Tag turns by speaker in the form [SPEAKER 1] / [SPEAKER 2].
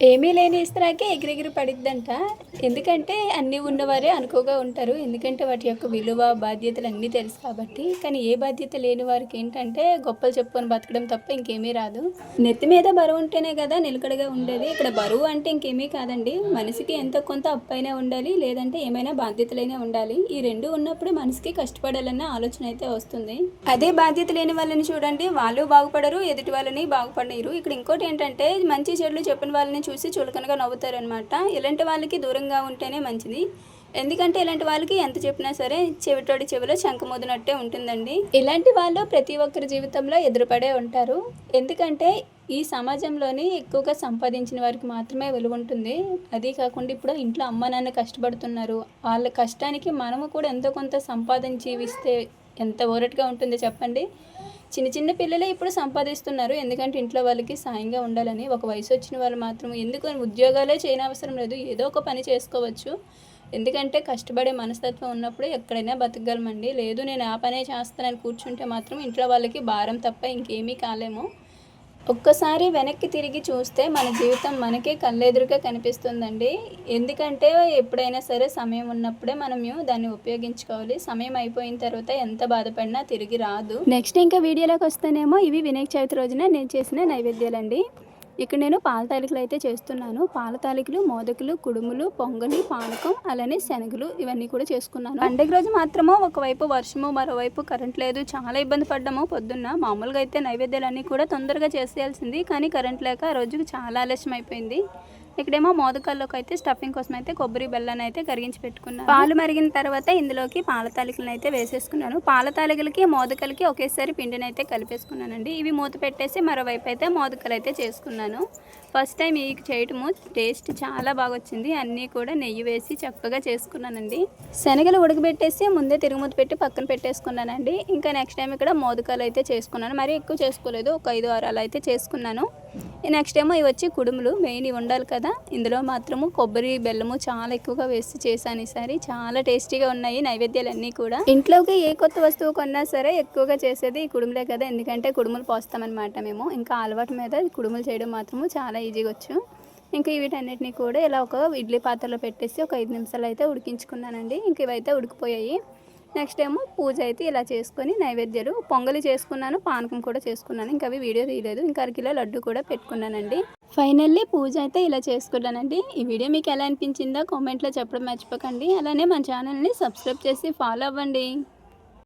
[SPEAKER 1] ఏమీ లేని ఇస్తరాకే ఎగిరెగిరి పడిద్దంట. ఎందుకంటే అన్నీ ఉన్నవారే అనుకోగా ఉంటారు. ఎందుకంటే వాటి యొక్క విలువ బాధ్యతలు అన్నీ తెలుసు కాబట్టి. కానీ ఏ బాధ్యత లేని వారికి ఏంటంటే గొప్పలు చెప్పుకొని బతకడం తప్ప ఇంకేమీ రాదు. నెత్తి మీద బరువు ఉంటేనే కదా నిలకడగా ఉండేది. ఇక్కడ బరువు అంటే ఇంకేమీ కాదండి. మనిషికి ఎంతో కొంత అప్పైనా ఉండాలి లేదంటే ఏమైనా బాధ్యతలైనా ఉండాలి. ఈ రెండు ఉన్నప్పుడు మనిషికి కష్టపడాలన్న ఆలోచన అయితే వస్తుంది. అదే బాధ్యత లేని వాళ్ళని చూడండి. వాళ్ళు బాగుపడరు ఎదుటి వాళ్ళని బాగుపడరు ఇక్కడ ఇంకోటి ఏంటంటే మంచి చెడులు చెప్పిన వాళ్ళని చూసి చులకనగా నవ్వుతారనమాట ఇలాంటి వాళ్ళకి దూరంగా ఉంటేనే మంచిది. ఎందుకంటే ఇలాంటి వాళ్ళకి ఎంత చెప్పినా సరే చెవిటోడి చెవిలో చంకమోదినట్టే ఉంటుందండి. ఇలాంటి వాళ్ళు ప్రతి ఒక్కరి జీవితంలో ఎదురుపడే ఉంటారు. ఎందుకంటే ఈ సమాజంలోని ఎక్కువగా సంపాదించిన వారికి మాత్రమే విలువ ఉంటుంది. అదే కాకుండా ఇప్పుడు ఇంట్లో అమ్మ నాన్న కష్టపడుతున్నారు. వాళ్ళ కష్టానికి మనము కూడా ఎంతో కొంత సంపాదించి ఇస్తే ఎంత ఊరటగా ఉంటుందో చెప్పండి? చిన్న చిన్న పిల్లలే ఇప్పుడు సంపాదిస్తున్నారు. ఎందుకంటే ఇంట్లో వాళ్ళకి సాయంగా ఉండాలని ఒక వయసు వచ్చిన వాళ్ళు మాత్రం ఎందుకు ఉద్యోగాలే చేయనవసరం లేదు. ఏదో ఒక పని చేసుకోవచ్చు. ఎందుకంటే కష్టపడే మనస్తత్వం ఉన్నప్పుడు ఎక్కడైనా బతకగలమండి. లేదు నేను ఆ పనే చేస్తానని కూర్చుంటే మాత్రం ఇంట్లో వాళ్ళకి భారం తప్ప ఇంకేమీ కాలేము. ఒక్కసారి వెనక్కి తిరిగి చూస్తే మన జీవితం మనకే కళ్ళెదురుగా కనిపిస్తుందండి. ఎందుకంటే ఎప్పుడైనా సరే సమయం ఉన్నప్పుడే మనం దాన్ని ఉపయోగించుకోవాలి. సమయం అయిపోయిన తర్వాత ఎంత బాధపడినా తిరిగి రాదు. నెక్స్ట్ ఇంకా వీడియోలోకి వస్తేనేమో ఇవి వినాయక చవితి రోజున నేను చేసిన నైవేద్యాలండి. ఇక్కడ నేను పాల తాలికలు అయితే చేస్తున్నాను. పాల తాలికలు మోదకులు కుడుములు పొంగలి పానకం అలానే శనగలు ఇవన్నీ కూడా చేసుకున్నాను. పండుగ రోజు మాత్రము ఒకవైపు వర్షము మరోవైపు కరెంట్ లేదు. చాలా ఇబ్బంది పడ్డాము పొద్దున్న. మామూలుగా అయితే నైవేద్యాలన్నీ కూడా తొందరగా చేసేయాల్సింది. కానీ కరెంట్ లేక ఆ రోజుకి చాలా ఆలస్యం అయిపోయింది ఇక్కడేమో మోదకాల్లోకి అయితే స్టఫింగ్ కోసం అయితే కొబ్బరి బెల్లాన్ని అయితే కరిగించి పెట్టుకున్నాను పాలు మరిగిన తర్వాత ఇందులోకి పాల తాలికలను అయితే వేసేసుకున్నాను. పాల తాలికలకి మోదకలకి ఒకేసారి పిండిని అయితే కలిపేసుకున్నానండి. ఇవి మూత పెట్టేసి మరోవైపు అయితే మోదకలు అయితే చేసుకున్నాను. ఫస్ట్ టైం ఈ చేయటము టేస్ట్ చాలా బాగా వచ్చింది అన్నీ కూడా నెయ్యి వేసి చక్కగా చేసుకున్నానండి. శనగలు ఉడకబెట్టేసి ముందే తిరుగుమూత పెట్టి పక్కన పెట్టేసుకున్నానండి. ఇంకా నెక్స్ట్ టైం ఇక్కడ మోదకాలు అయితే చేసుకున్నాను. మరి ఎక్కువ చేసుకోలేదు. ఒక ఐదు వారాలు అయితే చేసుకున్నాను. నెక్స్ట్ ఏమో ఇవి వచ్చి కుడుములు మెయిన్ ఇవి ఉండాలి కదా. ఇందులో మాత్రము కొబ్బరి బెల్లము చాలా ఎక్కువగా వేసి చేశాను ఈసారి చాలా టేస్టీగా ఉన్నాయి నైవేద్యాలన్నీ కూడా. ఇంట్లోకి ఏ కొత్త వస్తువు కొన్నా సరే ఎక్కువగా చేసేది ఈ కుడుములే కదా. ఎందుకంటే కుడుములు పోస్తామన్నమాట మేము. ఇంకా అలవాటు మీద కుడుములు చేయడం మాత్రము చాలా ఈజీగా వచ్చు. ఇంకా వీటన్నిటిని కూడా ఇలా ఒక ఇడ్లీ పాత్రలో పెట్టేసి ఒక ఐదు నిమిషాలు అయితే ఉడికించుకున్నానండి. ఇంక ఇవైతే ఉడికిపోయాయి. నెక్స్ట్ ఏమో పూజ అయితే ఇలా చేసుకొని నైవేద్యాలు పొంగలి చేసుకున్నాను పానకం కూడా చేసుకున్నాను. ఇంకా అవి వీడియో తీయలేదు. ఇంకా అరకిలో లడ్డు కూడా పెట్టుకున్నానండి. ఫైనల్లీ పూజ అయితే ఇలా చేసుకున్నానండి. ఈ వీడియో మీకు ఎలా అనిపించిందో కామెంట్లో చెప్పడం మర్చిపోకండి. అలానే మన ఛానల్ని సబ్స్క్రైబ్ చేసి ఫాలో అవ్వండి.